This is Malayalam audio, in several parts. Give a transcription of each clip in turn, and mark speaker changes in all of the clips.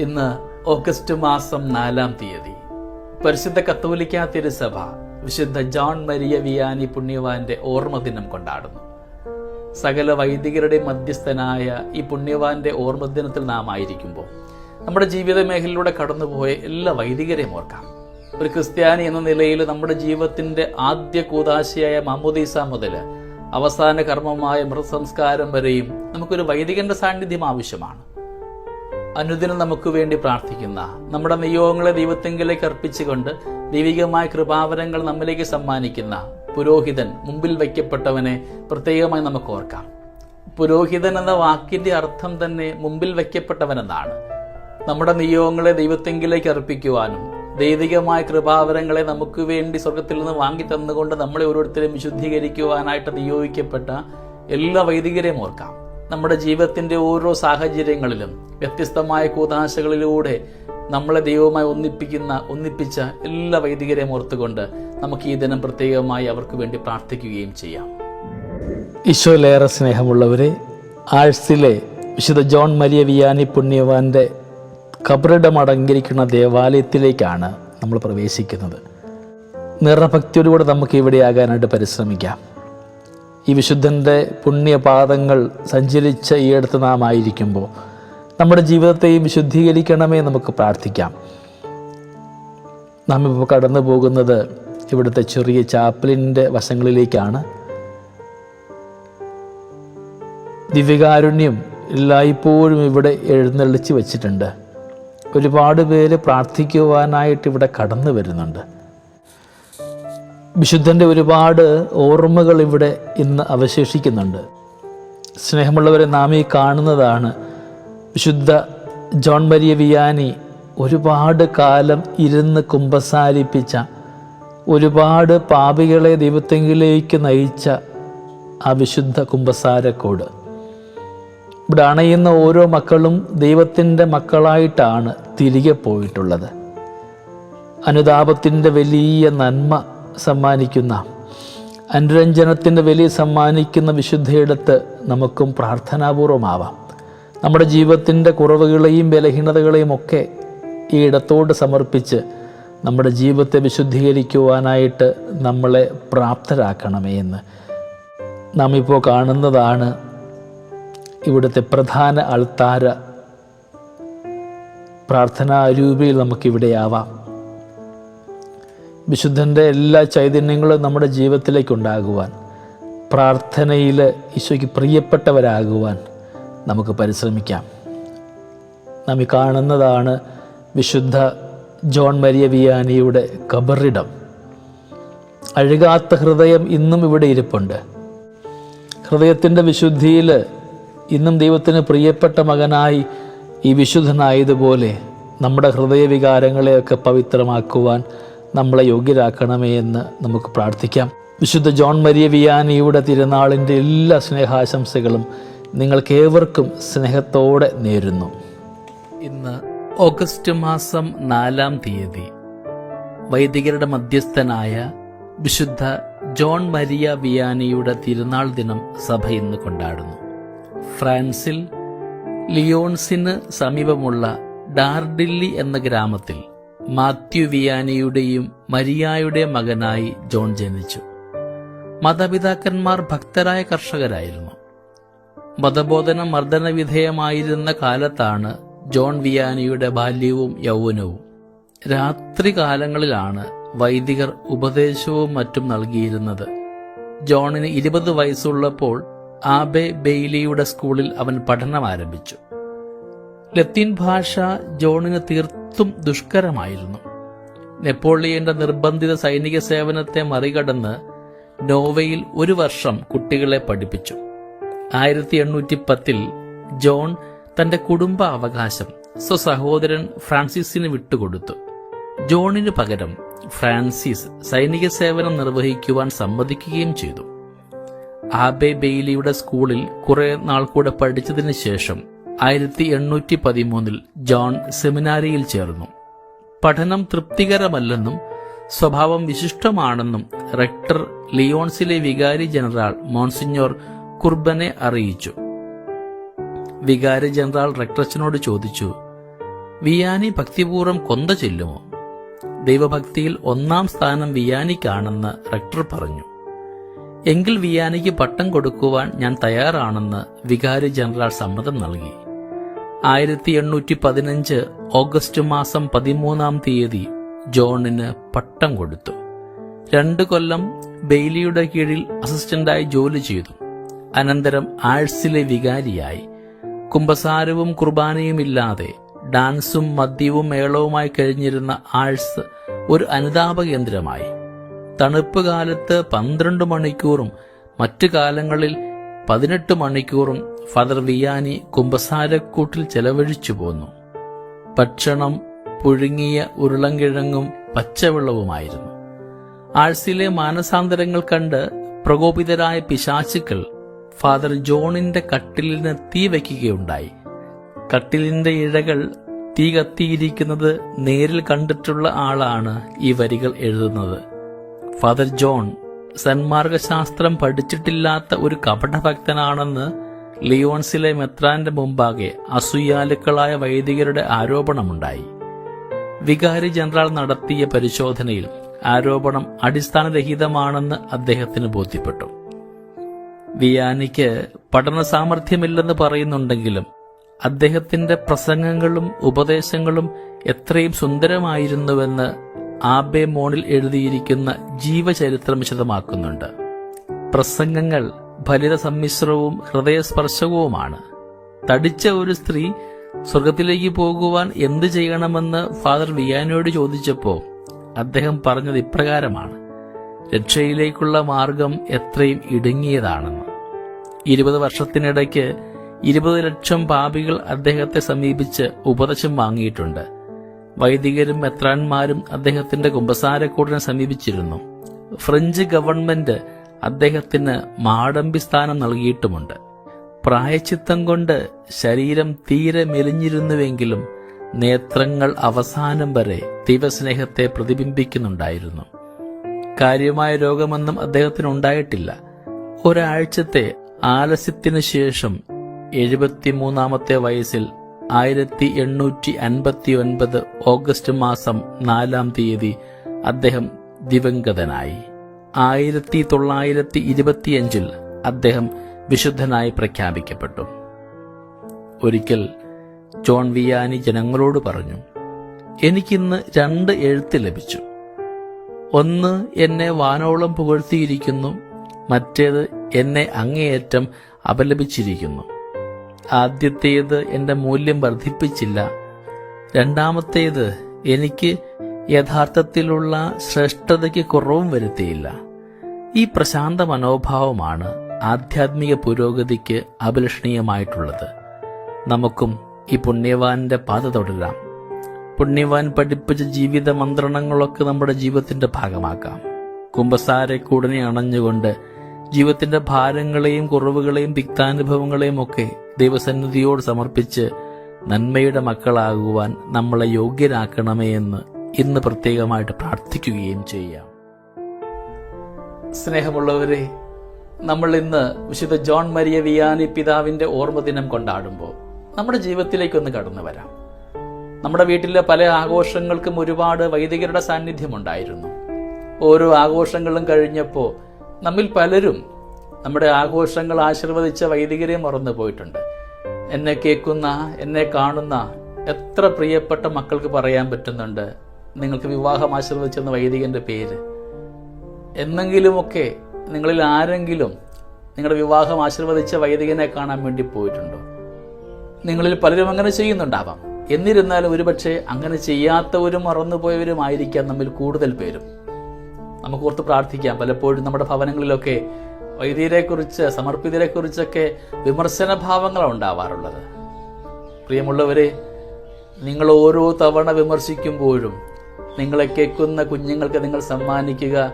Speaker 1: ഇന്ന് ഓഗസ്റ്റ് മാസം നാലാം തീയതി. പരിശുദ്ധ കത്തോലിക്ക തിരുസഭ വിശുദ്ധ ജോൺ മരിയ വിയാനി പുണ്യവാന്റെ ഓർമ്മദിനം കൊണ്ടാടുന്നു. സകല വൈദികരുടെ മധ്യസ്ഥനായ ഈ പുണ്യവാന്റെ ഓർമ്മദിനത്തിൽ നാം ആയിരിക്കുമ്പോൾ നമ്മുടെ ജീവിത മേഖലയിലൂടെ കടന്നുപോയ എല്ലാ വൈദികരെയും ഓർക്കാം. ഒരു ക്രിസ്ത്യാനി എന്ന നിലയിൽ നമ്മുടെ ജീവിതത്തിന്റെ ആദ്യ കൂതാശയായ മമ്മൂദീസ മുതൽ അവസാന കർമ്മമായ മൃതസംസ്കാരം വരെയും നമുക്കൊരു വൈദികന്റെ സാന്നിധ്യം ആവശ്യമാണ്. അനുദിനം നമുക്ക് വേണ്ടി പ്രാർത്ഥിക്കുന്ന നമ്മുടെ നിയോഗങ്ങളെ ദൈവത്തെങ്കിലേക്ക് അർപ്പിച്ചുകൊണ്ട് ദൈവികമായ കൃപാവരങ്ങൾ നമ്മിലേക്ക് സമ്മാനിക്കുന്ന പുരോഹിതൻ മുമ്പിൽ വയ്ക്കപ്പെട്ടവനെ പ്രത്യേകമായി നമുക്ക് ഓർക്കാം. പുരോഹിതൻ എന്ന വാക്കിന്റെ അർത്ഥം തന്നെ മുമ്പിൽ വയ്ക്കപ്പെട്ടവനെന്നാണ്. നമ്മുടെ നിയോഗങ്ങളെ ദൈവത്തെങ്കിലേക്ക് അർപ്പിക്കുവാനും ദൈവികമായ കൃപാവരങ്ങളെ നമുക്ക് വേണ്ടി സ്വർഗത്തിൽ നിന്ന് വാങ്ങി തന്നുകൊണ്ട് നമ്മളെ ഓരോരുത്തരെയും വിശുദ്ധീകരിക്കുവാനായിട്ട് നിയോഗിക്കപ്പെട്ട എല്ലാ വൈദികരെയും ഓർക്കാം. നമ്മുടെ ജീവിതത്തിന്റെ ഓരോ സാഹചര്യങ്ങളിലും വ്യത്യസ്തമായ കൂതാശകളിലൂടെ നമ്മളെ ദൈവവുമായി ഒന്നിപ്പിക്കുന്ന ഒന്നിപ്പിച്ച എല്ലാ വൈദികരെയും ഓർത്തുകൊണ്ട് നമുക്ക് ഈ ദിനം പ്രത്യേകമായി അവർക്ക് വേണ്ടി പ്രാർത്ഥിക്കുകയും ചെയ്യാം.
Speaker 2: ഈശോയിലേറെ സ്നേഹമുള്ളവരെ ആഴ്സിലെ വിശുദ്ധ ജോൺ മരിയ വിയാനി പുണ്യവാന്റെ കബറിടം അടങ്ങിയിരിക്കുന്ന ദേവാലയത്തിലേക്കാണ് നമ്മൾ പ്രവേശിക്കുന്നത്. നിറഭക്തിയോടുകൂടെ നമുക്ക് ഇവിടെയാകാനായിട്ട് പരിശ്രമിക്കാം. ഈ വിശുദ്ധന്റെ പുണ്യപാദങ്ങൾ സഞ്ചരിച്ച ഈ അടുത്ത് നാം ആയിരിക്കുമ്പോൾ നമ്മുടെ ജീവിതത്തെയും വിശുദ്ധീകരിക്കണമേ നമുക്ക് പ്രാർത്ഥിക്കാം. നാം ഇപ്പോൾ കടന്നു പോകുന്നത് ഇവിടുത്തെ ചെറിയ ചാപ്പലിന്റെ വശങ്ങളിലേക്കാണ്. ദിവ്യകാരുണ്യം എല്ലായ്പ്പോഴും ഇവിടെ എഴുന്നള്ളിച്ച് വച്ചിട്ടുണ്ട്. ഒരുപാട് പേര് പ്രാർത്ഥിക്കുവാനായിട്ട് ഇവിടെ കടന്നു വരുന്നുണ്ട്. വിശുദ്ധന്റെ ഒരുപാട് ഓർമ്മകൾ ഇവിടെ ഇന്ന് അവശേഷിക്കുന്നുണ്ട്. സ്നേഹമുള്ളവരെ നാം ഈ കാണുന്നതാണ് വിശുദ്ധ ജോൺ മരിയ വിയാനി ഒരുപാട് കാലം ഇരുന്ന് കുമ്പസാരിപ്പിച്ച ഒരുപാട് പാപികളെ ദൈവത്തെങ്കിലേക്ക് നയിച്ച ആ വിശുദ്ധ കുമ്പസാരക്കോട്. ഇവിടെ അണയുന്ന ഓരോ മക്കളും ദൈവത്തിന്റെ മക്കളായിട്ടാണ് തിരികെ പോയിട്ടുള്ളത്. അനുതാപത്തിന്റെ വലിയ നന്മ സമ്മാനിക്കുന്ന അനുരഞ്ജനത്തിന്റെ വലിയ സമ്മാനിക്കുന്ന വിശുദ്ധയിടത്ത് നമുക്കും പ്രാർത്ഥനാപൂർവമാവാം. നമ്മുടെ ജീവിതത്തിന്റെ കുറവുകളെയും ബലഹീനതകളെയും ഒക്കെ ഈ ഇടത്തോട് സമർപ്പിച്ച് നമ്മുടെ ജീവിതത്തെ വിശുദ്ധീകരിക്കുവാനായിട്ട് നമ്മളെ പ്രാപ്തരാക്കണമേ എന്ന്. നാം ഇപ്പോൾ കാണുന്നതാണ് ഇവിടുത്തെ പ്രധാന അൾത്താര പ്രാർത്ഥനാ രൂപയിൽ നമുക്കിവിടെയാവാം. വിശുദ്ധന്റെ എല്ലാ ചൈതന്യങ്ങളും നമ്മുടെ ജീവിതത്തിലേക്ക് ഉണ്ടാകുവാൻ പ്രാർത്ഥനയിൽ ഈശോയ്ക്ക് പ്രിയപ്പെട്ടവരാകുവാൻ നമുക്ക് പരിശ്രമിക്കാം. നാം കാണുന്നതാണ് വിശുദ്ധ ജോൺ മരിയ വിയാനിയുടെ കബറിടം. അഴുകാത്ത ഹൃദയം ഇന്നും ഇവിടെ ഇരിപ്പുണ്ട്. ഹൃദയത്തിന്റെ വിശുദ്ധിയിൽ ഇന്നും ദൈവത്തിന് പ്രിയപ്പെട്ട മകനായി ഈ വിശുദ്ധനായതുപോലെ നമ്മുടെ ഹൃദയവികാരങ്ങളെയൊക്കെ പവിത്രമാക്കുവാൻ നമ്മളെ യോഗ്യരാക്കണമേ എന്ന് നമുക്ക് പ്രാർത്ഥിക്കാം. വിശുദ്ധ ജോൺ മരിയ വിയാനിയുടെ തിരുനാളിന്റെ എല്ലാ സ്നേഹാശംസകളും നിങ്ങൾക്കേവർക്കും സ്നേഹത്തോടെ നേരുന്നു.
Speaker 1: ഇന്ന് ഓഗസ്റ്റ് മാസം നാലാം തീയതി വൈദികരുടെ മധ്യസ്ഥനായ വിശുദ്ധ ജോൺ മരിയ വിയാനിയുടെ തിരുനാൾ ദിനം സഭ ഇന്ന് കൊണ്ടാടുന്നു. ഫ്രാൻസിൽ ലിയോൺസിന് സമീപമുള്ള ഡാർഡില്ലി എന്ന ഗ്രാമത്തിൽ മാത്യു വിയാനിയുടെയും മരിയായുടെ മകനായി ജോൺ ജനിച്ചു. മതപിതാക്കന്മാർ ഭക്തരായ കർഷകരായിരുന്നു. മതബോധന മർദ്ദന വിധേയമായിരുന്ന കാലത്താണ് ജോൺ വിയാനിയുടെ ബാല്യവും യൗവനവും. രാത്രികാലങ്ങളിലാണ് വൈദികർ ഉപദേശവും മറ്റും നൽകിയിരുന്നത്. ജോണിന് ഇരുപത് വയസ്സുള്ളപ്പോൾ ആബെ ബെയ്ലിയുടെ സ്കൂളിൽ അവൻ പഠനം ആരംഭിച്ചു. ലത്തീൻ ഭാഷ ജോണിന് തീർത്തും ദുഷ്കരമായിരുന്നു. നെപ്പോളിയന്റെ നിർബന്ധിത സൈനിക സേവനത്തെ മറികടന്ന് നോവയിൽ ഒരു വർഷം കുട്ടികളെ പഠിപ്പിച്ചു. ആയിരത്തി എണ്ണൂറ്റി പത്തിൽ ജോൺ തന്റെ കുടുംബ അവകാശം സ്വസഹോദരൻ ഫ്രാൻസിസിന് വിട്ടുകൊടുത്തു. ജോണിന് പകരം ഫ്രാൻസിസ് സൈനിക സേവനം നിർവഹിക്കുവാൻ സമ്മതിക്കുകയും ചെയ്തു. ആബെ ബെയ്ലിയുടെ സ്കൂളിൽ കുറെ നാൾ കൂടെ പഠിച്ചതിന് ശേഷം ആയിരത്തി എണ്ണൂറ്റി പതിമൂന്നിൽ ജോൺ സെമിനാരിയിൽ ചേർന്നു. പഠനം തൃപ്തികരമല്ലെന്നും സ്വഭാവം വിശിഷ്ടമാണെന്നും റെക്ടർ ലിയോൺസിലെ വികാരി ജനറൽ മോൺസിഞ്ഞോർ കുർബനെ അറിയിച്ചു. വികാരി ജനറൽ റെക്ടറച്ചനോട് ചോദിച്ചു വിയാനി ഭക്തിപൂർവം കൊന്ത ചെല്ലുമോ? ദൈവഭക്തിയിൽ ഒന്നാം സ്ഥാനം വിയാനിക്കാണെന്ന് റെക്ടർ പറഞ്ഞു. എങ്കിൽ വിയാനിക്ക് പട്ടം കൊടുക്കുവാൻ ഞാൻ തയ്യാറാണെന്ന് വികാരി ജനറൽ സമ്മതം നൽകി. ആയിരത്തി എണ്ണൂറ്റി പതിനഞ്ച് ഓഗസ്റ്റ് മാസം പതിമൂന്നാം തീയതി ജോണിന് പട്ടം കൊടുത്തു. രണ്ടു കൊല്ലം ബെയ്ലിയുടെ കീഴിൽ അസിസ്റ്റന്റായി ജോലി ചെയ്തു. അനന്തരം ആഴ്സിലെ വികാരിയായി. കുംഭസാരവും കുർബാനയും ഇല്ലാതെ ഡാൻസും മദ്യവും മേളവുമായി കഴിഞ്ഞിരുന്ന ആഴ്സ് ഒരു അനുതാപ കേന്ദ്രമായി. തണുപ്പ് കാലത്ത് പന്ത്രണ്ട് മണിക്കൂറും മറ്റു കാലങ്ങളിൽ പതിനെട്ട് മണിക്കൂറും ഫാദർ വിയാനി കുംഭസാരക്കൂട്ടിൽ ചെലവഴിച്ചു പോന്നു. ഭക്ഷണം പുഴുങ്ങിയ ഉരുളൻകിഴങ്ങും പച്ചവെള്ളവുമായിരുന്നു. ആഴ്സിലെ മാനസാന്തരങ്ങൾ കണ്ട് പ്രകോപിതരായ പിശാചുക്കൾ ഫാദർ ജോണിന്റെ കട്ടിലിന് തീ വയ്ക്കുകയുണ്ടായി. കട്ടിലിന്റെ ഇഴകൾ തീ കത്തിയിരിക്കുന്നത് നേരിൽ കണ്ടിട്ടുള്ള ആളാണ് ഈ വരികൾ എഴുതുന്നത്. ഫാദർ ജോൺ സന്മാർഗശാസ്ത്രം പഠിച്ചിട്ടില്ലാത്ത ഒരു കപടഭക്തനാണെന്ന് ലിയോൺസിലെ മെത്രാന്റെ മുമ്പാകെ അസൂയാലുക്കളായ വൈദികരുടെ ആരോപണമുണ്ടായി. വികാരി ജനറൽ നടത്തിയ പരിശോധനയിൽ ആരോപണം അടിസ്ഥാനരഹിതമാണെന്ന് അദ്ദേഹത്തിന് ബോധ്യപ്പെട്ടു. വിയാനിക്ക് പഠന സാമർഥ്യമില്ലെന്ന് പറയുന്നുണ്ടെങ്കിലും അദ്ദേഹത്തിന്റെ പ്രസംഗങ്ങളും ഉപദേശങ്ങളും എത്രയും സുന്ദരമായിരുന്നുവെന്ന് ആബെ മോണിൽ എഴുതിയിരിക്കുന്ന ജീവചരിത്രം വിശദമാക്കുന്നുണ്ട്. പ്രസംഗങ്ങൾ ഫലിത സമ്മിശ്രവും ഹൃദയസ്പർശകവുമാണ്. തടിച്ച ഒരു സ്ത്രീ സ്വർഗത്തിലേക്ക് പോകുവാൻ എന്തു ചെയ്യണമെന്ന് ഫാദർ വിയാനോട് ചോദിച്ചപ്പോൾ അദ്ദേഹം പറഞ്ഞത് ഇപ്രകാരമാണ്. രക്ഷയിലേക്കുള്ള മാർഗം എത്രയും ഇടുങ്ങിയതാണെന്ന്. ഇരുപത് വർഷത്തിനിടയ്ക്ക് ഇരുപത് ലക്ഷം പാപികൾ അദ്ദേഹത്തെ സമീപിച്ച് ഉപദേശം വാങ്ങിയിട്ടുണ്ട്. വൈദികരും മെത്രാന്മാരും അദ്ദേഹത്തിന്റെ കുമ്പസാരക്കൂടിനെ സമീപിച്ചിരുന്നു. ഫ്രഞ്ച് ഗവൺമെന്റ് അദ്ദേഹത്തിന് മാടമ്പി സ്ഥാനം നൽകിയിട്ടുമുണ്ട്. പ്രായച്ചിത്തം കൊണ്ട് ശരീരം തീരെ മെലിഞ്ഞിരുന്നുവെങ്കിലും നേത്രങ്ങൾ അവസാനം വരെ ദൈവസ്നേഹത്തെ പ്രതിബിംബിക്കുന്നുണ്ടായിരുന്നു. കാര്യമായ രോഗമൊന്നും അദ്ദേഹത്തിന് ഉണ്ടായിട്ടില്ല. ഒരാഴ്ചത്തെ ആലസ്യത്തിനു ശേഷം എഴുപത്തിമൂന്നാമത്തെ വയസ്സിൽ ആയിരത്തി എണ്ണൂറ്റി അൻപത്തി ഒൻപത് ഓഗസ്റ്റ് മാസം നാലാം തീയതി അദ്ദേഹം ദിവംഗതനായി. ആയിരത്തി തൊള്ളായിരത്തി ഇരുപത്തിയഞ്ചിൽ അദ്ദേഹം വിശുദ്ധനായി പ്രഖ്യാപിക്കപ്പെട്ടു. ഒരിക്കൽ ജോൺ വിയാനി ജനങ്ങളോട് പറഞ്ഞു എനിക്കിന്ന് രണ്ട് എഴുത്ത് ലഭിച്ചു. ഒന്ന് എന്നെ വാനോളം പുകഴ്ത്തിയിരിക്കുന്നു മറ്റേത് എന്നെ അങ്ങേയറ്റം അപലപിച്ചിരിക്കുന്നു. ആദ്യത്തേത് എന്റെ മൂല്യം വർദ്ധിപ്പിച്ചില്ല രണ്ടാമത്തേത് എനിക്ക് യഥാർത്ഥത്തിലുള്ള ശ്രേഷ്ഠതയ്ക്ക് കുറവും വരുത്തിയില്ല. ഈ പ്രശാന്ത മനോഭാവമാണ് ആധ്യാത്മിക പുരോഗതിക്ക് അഭിലഷണീയമായിട്ടുള്ളത് നമുക്കും ഈ പുണ്യവാന്റെ പാത തുടരാം. പുണ്യവാൻ പഠിപ്പിച്ച ജീവിത മന്ത്രണങ്ങളൊക്കെ നമ്മുടെ ജീവിതത്തിന്റെ ഭാഗമാക്കാം. കുംഭസാരക്കൂടനെ അണഞ്ഞുകൊണ്ട് ജീവിതത്തിന്റെ ഭാരങ്ങളെയും കുറവുകളെയും തിക്താനുഭവങ്ങളെയും ഒക്കെ ദൈവസന്നിധിയോട് സമർപ്പിച്ച് നന്മയുടെ മക്കളാകുവാൻ നമ്മളെ യോഗ്യരാക്കണമേ എന്ന് ഇന്ന് പ്രത്യേകമായിട്ട് പ്രാർത്ഥിക്കുകയും ചെയ്യാം. സ്നേഹമുള്ളവരെ നമ്മൾ ഇന്ന് വിശുദ്ധ ജോൺ മരിയ വിയാനി പിതാവിന്റെ ഓർമ്മദിനം കൊണ്ടാടുമ്പോൾ നമ്മുടെ ജീവിതത്തിലേക്ക് ഒന്ന് കടന്നു വരാം. നമ്മുടെ വീട്ടിലെ പല ആഘോഷങ്ങൾക്കും ഒരുപാട് വൈദികരുടെ സാന്നിധ്യമുണ്ടായിരുന്നു. ഓരോ ആഘോഷങ്ങളും കഴിഞ്ഞപ്പോൾ നമ്മിൽ പലരും നമ്മുടെ ആഘോഷങ്ങൾ ആശീർവദിച്ച വൈദികരെ മറന്നു പോയിട്ടുണ്ട്. എന്നെ കേൾക്കുന്ന എന്നെ കാണുന്ന എത്ര പ്രിയപ്പെട്ട മക്കൾക്ക് പറയാൻ പറ്റുന്നുണ്ട്. നിങ്ങൾക്ക് വിവാഹം ആശീർവദിച്ചെന്ന വൈദികന്റെ പേര്. എന്നെങ്കിലുമൊക്കെ നിങ്ങളിൽ ആരെങ്കിലും നിങ്ങളുടെ വിവാഹം ആശീർവദിച്ച വൈദികനെ കാണാൻ വേണ്ടി പോയിട്ടുണ്ടോ? നിങ്ങളിൽ പലരും അങ്ങനെ ചെയ്യുന്നുണ്ടാവാം. എന്നിരുന്നാലും ഒരുപക്ഷെ അങ്ങനെ ചെയ്യാത്തവരും മറന്നുപോയവരുമായിരിക്കാം നമ്മിൽ കൂടുതൽ പേരും. നമുക്ക് ഓർത്ത് പ്രാർത്ഥിക്കാം. പലപ്പോഴും നമ്മുടെ ഭവനങ്ങളിലൊക്കെ വൈദികരെക്കുറിച്ച് സമർപ്പിതരെക്കുറിച്ചൊക്കെ വിമർശന ഭാവങ്ങളാണ് ഉണ്ടാവാറുള്ളത്. പ്രിയമുള്ളവരെ നിങ്ങൾ ഓരോ തവണ വിമർശിക്കുമ്പോഴും നിങ്ങളെ കേൾക്കുന്ന കുഞ്ഞുങ്ങൾക്ക് നിങ്ങൾ സമ്മാനിക്കുക.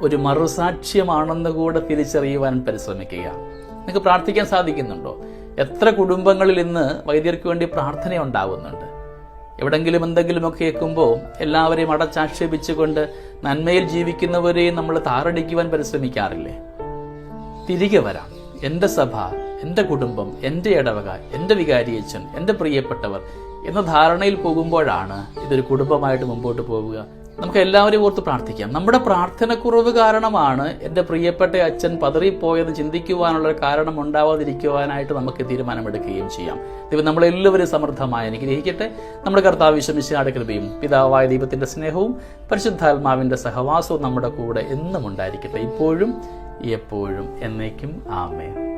Speaker 1: ഒരു മറുസാക്ഷ്യമാണെന്ന് കൂടെ തിരിച്ചറിയുവാൻ പരിശ്രമിക്കുക. നിങ്ങൾക്ക് പ്രാർത്ഥിക്കാൻ സാധിക്കുന്നുണ്ടോ? എത്ര കുടുംബങ്ങളിൽ ഇന്ന് വൈദ്യർക്ക് വേണ്ടി പ്രാർത്ഥന ഉണ്ടാകുന്നുണ്ട് എവിടെങ്കിലും എന്തെങ്കിലുമൊക്കെ കേൾക്കുമ്പോൾ എല്ലാവരെയും അടച്ചാക്ഷേപിച്ചുകൊണ്ട് നന്മയിൽ ജീവിക്കുന്നവരെയും നമ്മൾ താറടിക്കുവാൻ പരിശ്രമിക്കാറില്ലേ? തിരികെ വരാം. എന്റെ സഭ എന്റെ കുടുംബം എന്റെ ഇടവക എന്റെ വികാരിയച്ഛൻ എന്റെ പ്രിയപ്പെട്ടവർ എന്ന ധാരണയിൽ പോകുമ്പോഴാണ് ഇതൊരു കുടുംബമായിട്ട് മുമ്പോട്ട് പോവുക. നമുക്ക് എല്ലാവരെയും ഓർത്ത് പ്രാർത്ഥിക്കാം. നമ്മുടെ പ്രാർത്ഥനക്കുറവ് കാരണമാണ് എന്റെ പ്രിയപ്പെട്ട അച്ഛൻ പതറിപ്പോയെന്ന് ചിന്തിക്കുവാനുള്ള കാരണം ഉണ്ടാവാതിരിക്കുവാനായിട്ട് നമുക്ക് തീരുമാനമെടുക്കുകയും ചെയ്യാം. ദൈവം നമ്മളെല്ലാവരും സമൃദ്ധമായി അനുഗ്രഹിക്കട്ടെ. നമ്മുടെ കർത്താവ് വിശ്വമിശാട് കൃപയും പിതാവായ ദൈവത്തിന്റെ സ്നേഹവും പരിശുദ്ധാത്മാവിന്റെ സഹവാസവും നമ്മുടെ കൂടെ എന്നും ഉണ്ടായിരിക്കട്ടെ. ഇപ്പോഴും എപ്പോഴും എന്നേക്കും ആമേൻ.